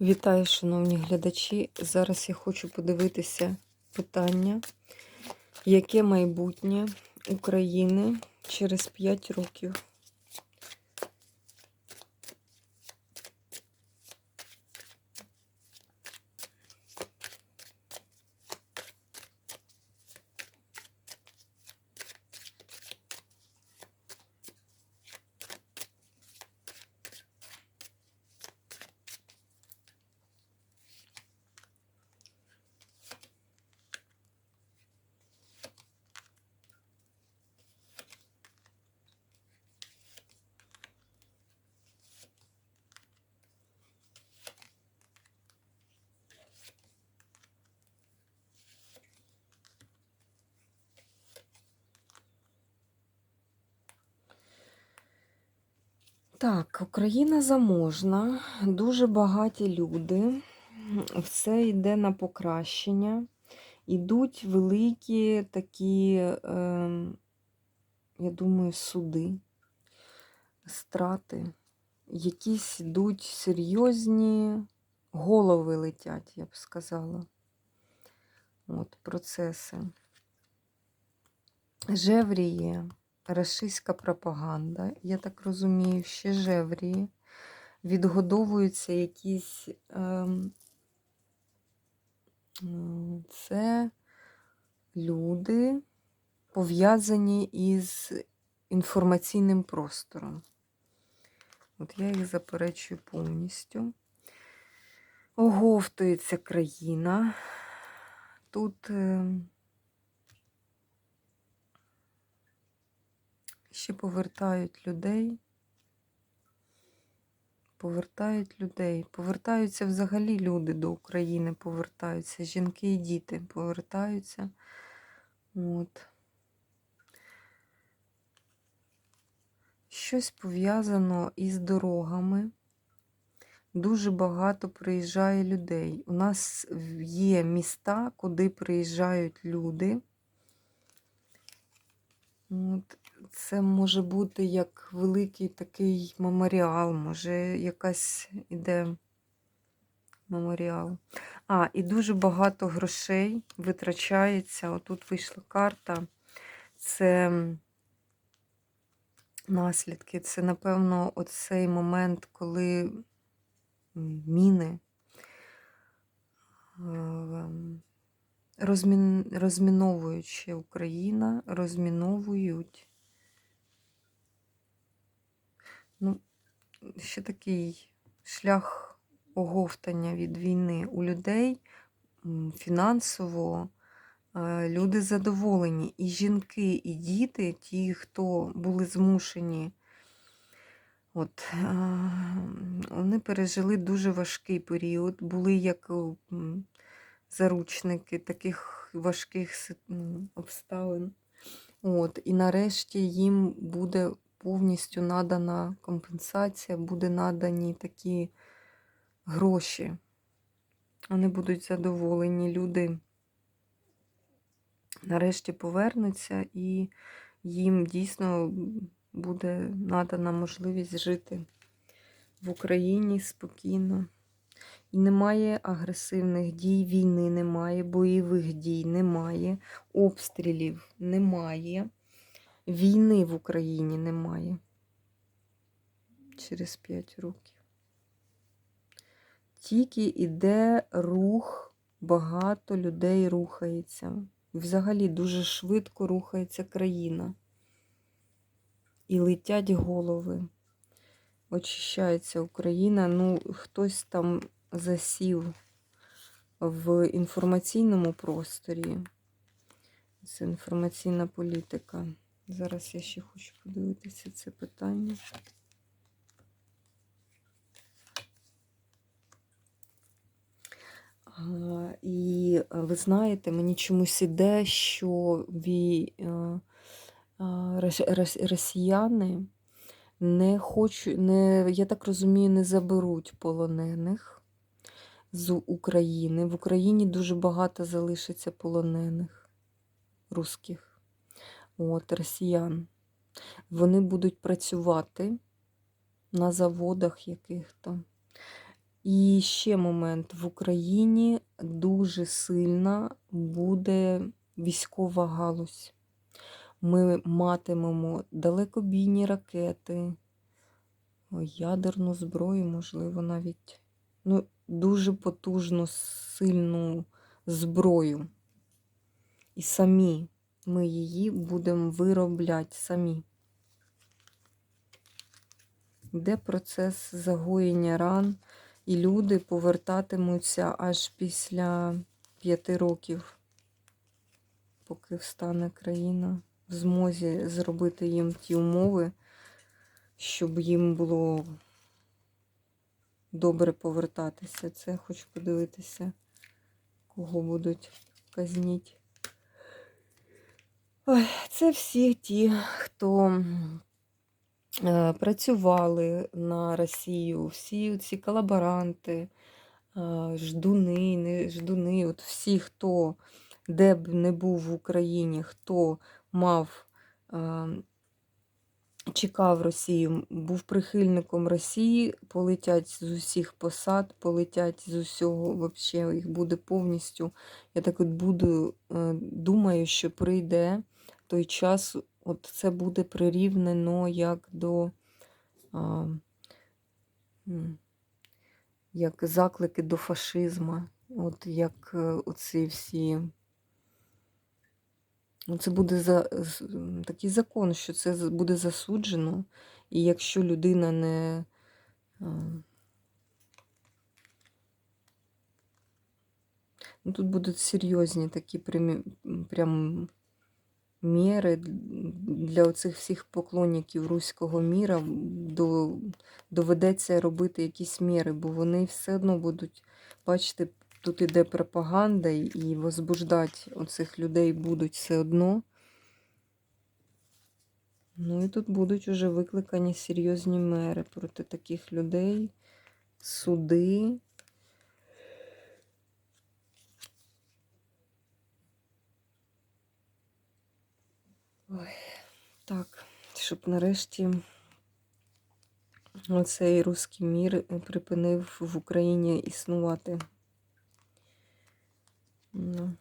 Вітаю, шановні глядачі. Зараз я хочу подивитися питання, яке майбутнє України через 5 років. Так, Україна заможна, дуже багаті люди, все йде на покращення. Ідуть великі такі, е, я думаю, суди, страти, якісь йдуть серйозні голови летять, я б сказала. От, процеси. Жевріє рашистська пропаганда, я так розумію, ще жевріє. Відгодовуються якісь. Ем, м, це люди, пов'язані із інформаційним простором. От я їх заперечую повністю. Оговтується країна. Тут. ем, ще повертають людей. Повертають людей. Повертаються взагалі люди до України, повертаються. Жінки і діти повертаються. От. Щось пов'язано із дорогами. Дуже багато приїжджає людей. У нас є міста, куди приїжджають люди. От. Це може бути як великий такий меморіал, може якась іде меморіал. А, і дуже багато грошей витрачається. Отут вийшла карта. Це наслідки. Це, напевно, оцей момент, коли міни розмін... розміновуючи Україна, розміновують. Ну, ще такий шлях оговтання від війни у людей фінансово. Люди задоволені. І жінки, і діти, ті, хто були змушені, от, вони пережили дуже важкий період, були як заручники таких важких обставин. От, І нарешті їм буде повністю надана компенсація, буде надані такі гроші. Вони будуть задоволені. Люди нарешті повернуться, і їм дійсно буде надана можливість жити в Україні спокійно. І немає агресивних дій, війни немає, бойових дій немає, обстрілів немає. Війни в Україні немає через 5 років. Тільки йде рух, багато людей рухається. Взагалі дуже швидко рухається країна. І летять голови. Очищається Україна. Ну, хтось там засів в інформаційному просторі. Це інформаційна політика. Зараз я ще хочу подивитися це питання. І ви знаєте, мені чомусь іде, що ві, росіяни не хочуть, не, я так розумію, не заберуть полонених з України. В Україні дуже багато залишиться полонених русських от, росіян. Вони будуть працювати на заводах яких-то. І ще момент: в Україні дуже сильна буде військова галузь. Ми матимемо далекобійні ракети, ядерну зброю, можливо, навіть ну, дуже потужну, сильну зброю. І самі ми її будемо виробляти самі. Йде процес загоєння ран, і люди повертатимуться аж після п'яти років, поки встане країна в змозі зробити їм ті умови, щоб їм було добре повертатися. Це хочу подивитися, кого будуть казніть. Це всі ті, хто е, працювали на Росію, всі ці колаборанти, е, ждуни, не ждуни, от всі, хто де б не був в Україні, хто мав, е, чекав Росію, був прихильником Росії, полетять з усіх посад, полетять з усього, вообще їх буде повністю. Я так от буду, думаю, що прийде той час, от це буде прирівнено як до а, як заклики до фашизму, от як е, оці всі. Ну, Це буде за, такий закон, що це буде засуджено, і якщо людина не. Ну, тут будуть серйозні такі прям міри для оцих всіх поклонників руського міра до, доведеться робити якісь міри, бо вони все одно будуть, бачите, тут іде пропаганда і возбуждати оцих людей будуть все одно. Ну і тут будуть уже викликані серйозні мери проти таких людей, суди. Ой, так, щоб нарешті оцей руський мір припинив в Україні існувати. Ну.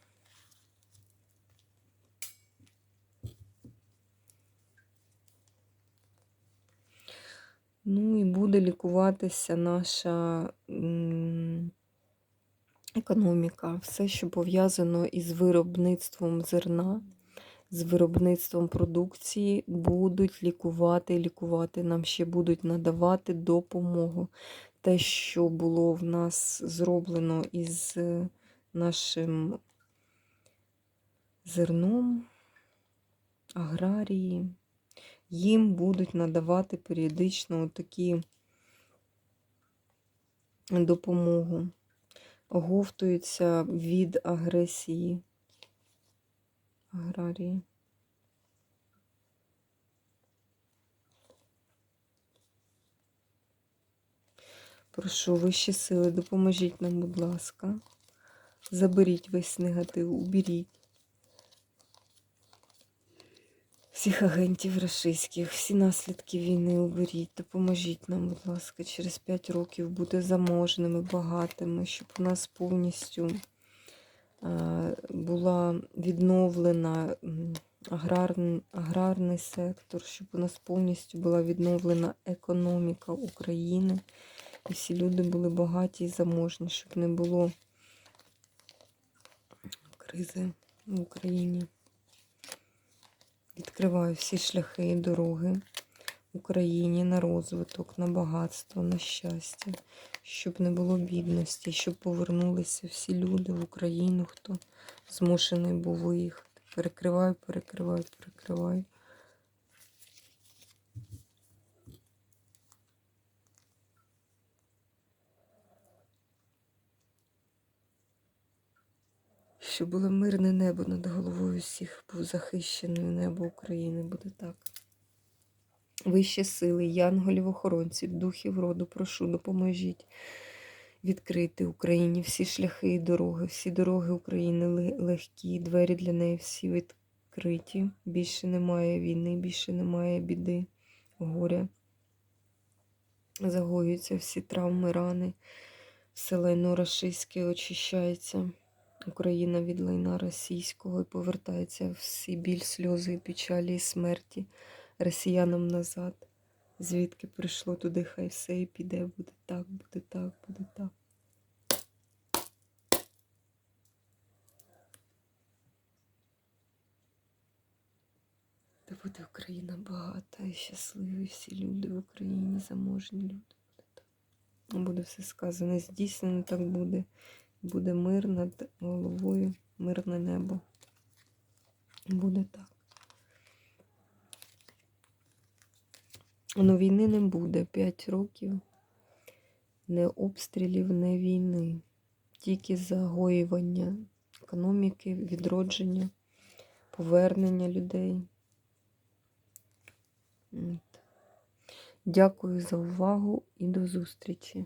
Ну і буде лікуватися наша економіка, все, що пов'язано із виробництвом зерна, з виробництвом продукції, будуть лікувати, лікувати. Нам ще будуть надавати допомогу. Те, що було в нас зроблено із е, нашим зерном, аграрії, їм будуть надавати періодично такі допомогу. Оговтуються від агресії аграрії. Прошу вищі сили, допоможіть нам, будь ласка. Заберіть весь негатив, уберіть. Всіх агентів рашистських, всі наслідки війни уберіть, допоможіть нам, будь ласка, через 5 років бути заможними, багатими, щоб у нас повністю була відновлена аграрний, аграрний сектор, щоб у нас повністю була відновлена економіка України. І всі люди були багаті і заможні, щоб не було кризи в Україні. Відкриваю всі шляхи і дороги Україні на розвиток, на багатство, на щастя, щоб не було бідності, щоб повернулися всі люди в Україну, хто змушений був виїхати. Перекриваю, перекриваю, перекриваю. Щоб було мирне небо над головою всіх, був захищеною небо України, буде так. Вищі сили, янголів, охоронців, духів роду, прошу, допоможіть відкрити Україні всі шляхи і дороги, всі дороги України легкі, двері для неї всі відкриті. Більше немає війни, більше немає біди, горя. Загоюються всі травми, рани. Все лайно рашистське очищається. Україна від лайна російського і повертається всі біль, сльози, і печалі і смерті росіянам назад. Звідки прийшло туди, хай все і піде, буде так, буде так, буде так. Та буде Україна багата і щасливі всі люди в Україні, заможні люди. Буде. Буде все сказане, здійснено так буде. Буде мир над головою, мирне небо. Буде так. Ну, війни не буде. П'ять років. Не обстрілів, не війни. Тільки загоювання економіки, відродження, повернення людей. Дякую за увагу і до зустрічі.